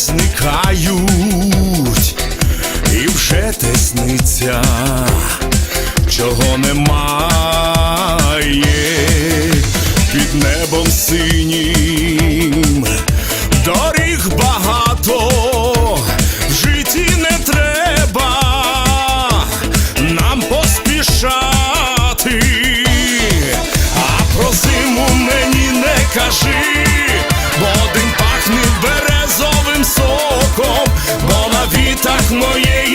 зникають, і вже те сниться, чого немає під небом синім. з моєї.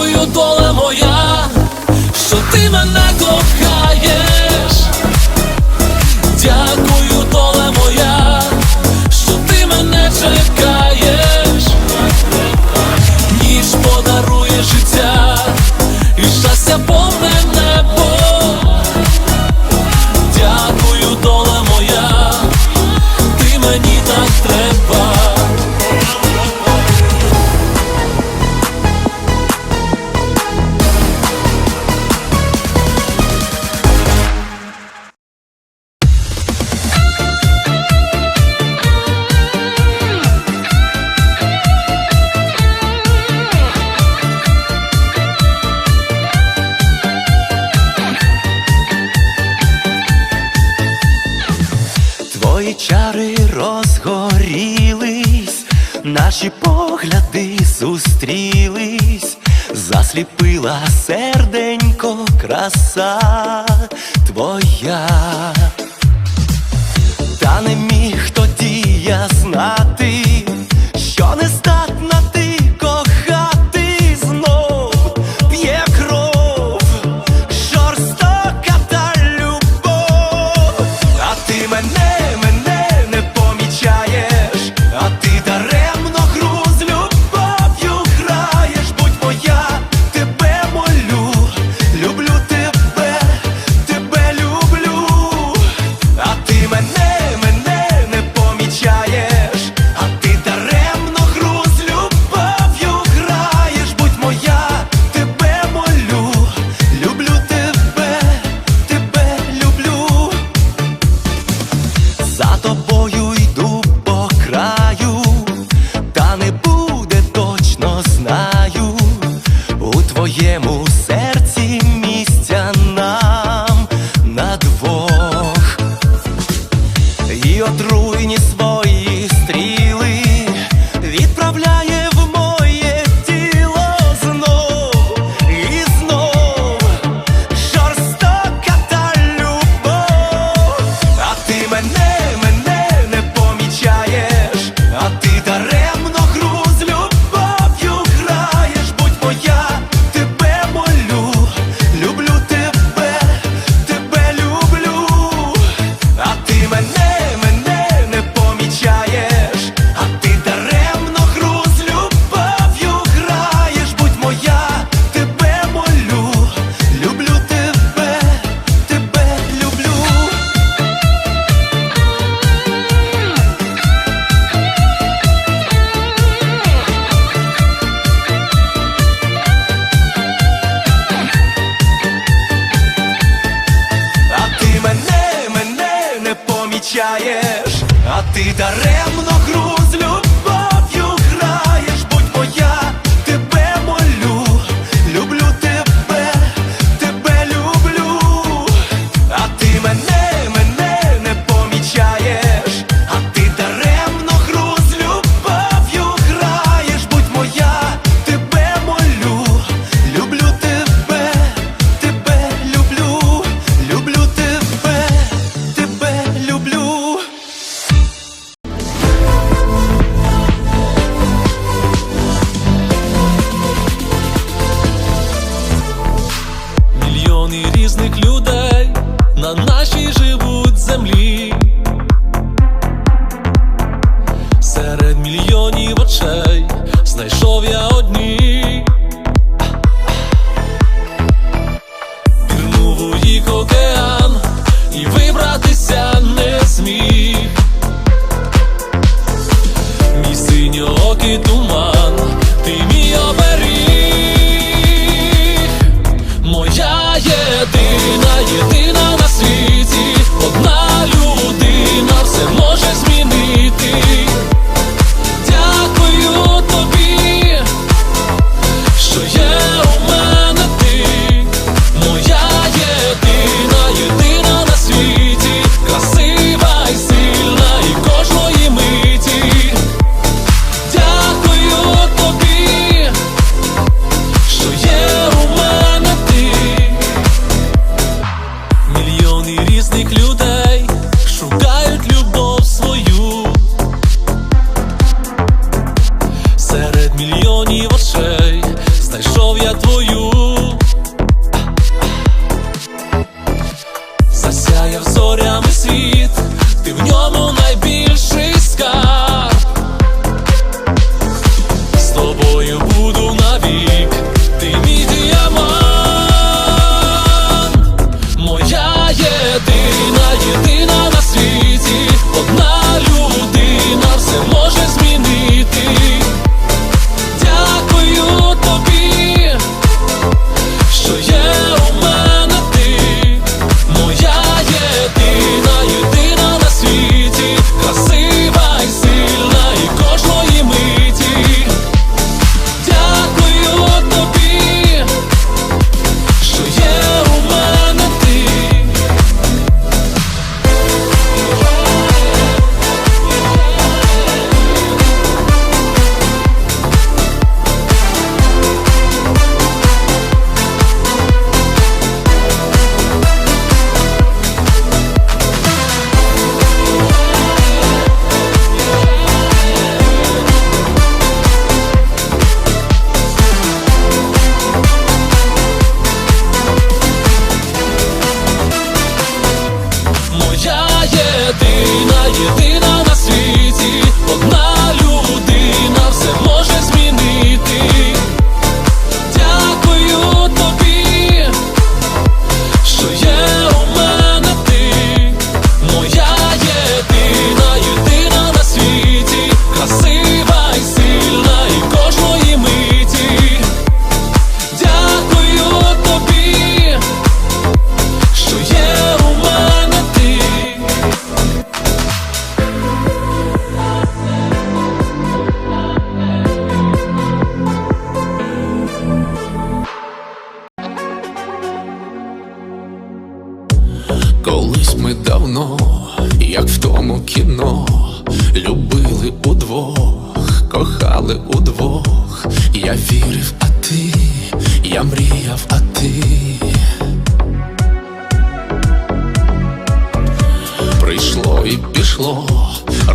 дякую, доля моя, що ти мене кохаєш, дякую, доля моя, що ти мене чекаєш. краса твоя. втрачаєш, а ти даремно гру. мільйонів очей, знайшов я твою.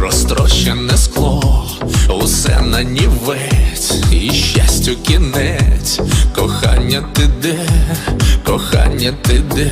Розтрощене скло, усе на нівець, і щастю кінець, кохання ти де, кохання ти де.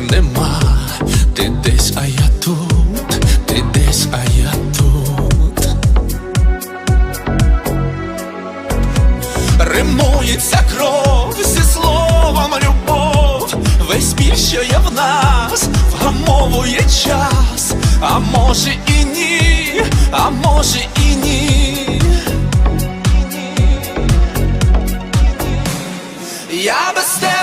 Нема. Ти десь, а я тут, ти десь, а я тут. Римується кров зі словом любов, весь біль, що є в нас, вгамовує час, а може і ні, а може і ні. Я без тебе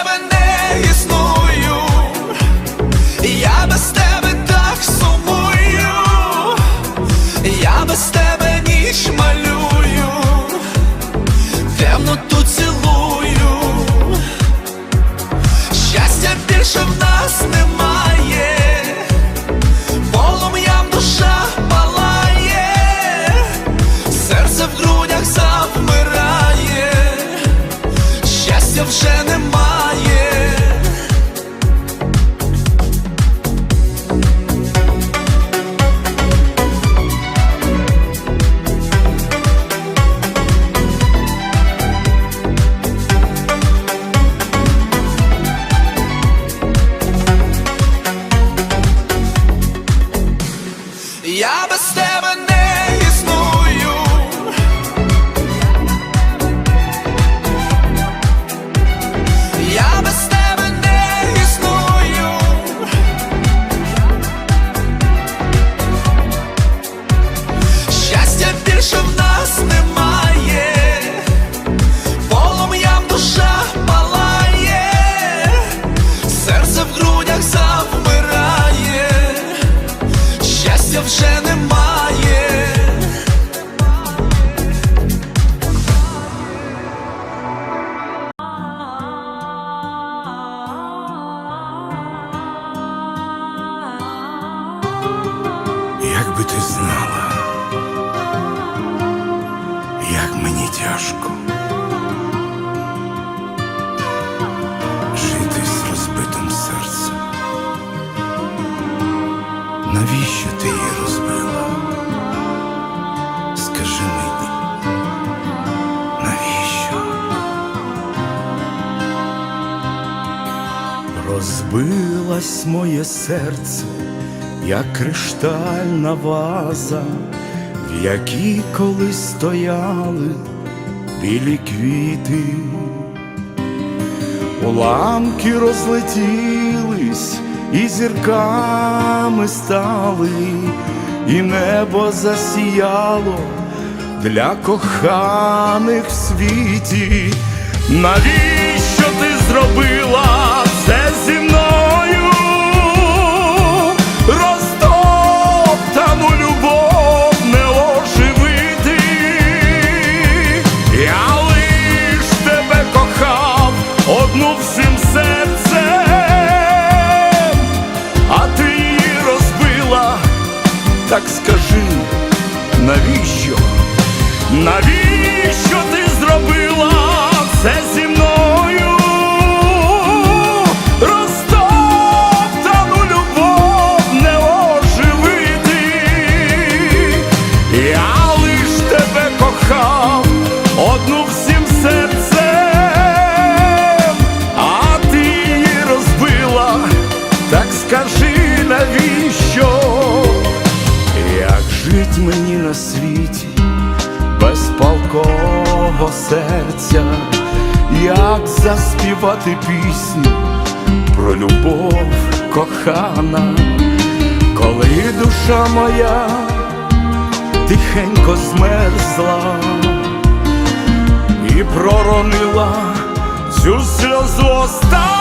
Розбилось моє серце, як криштальна ваза, в якій колись стояли білі квіти, уламки розлетілись і зірками стали, і небо засіяло для коханих в світі. Навіщо ти зробила Sensin мого серця, як заспівати пісню про любов кохана, коли душа моя тихенько змерзла і проронила цю сльозу останню.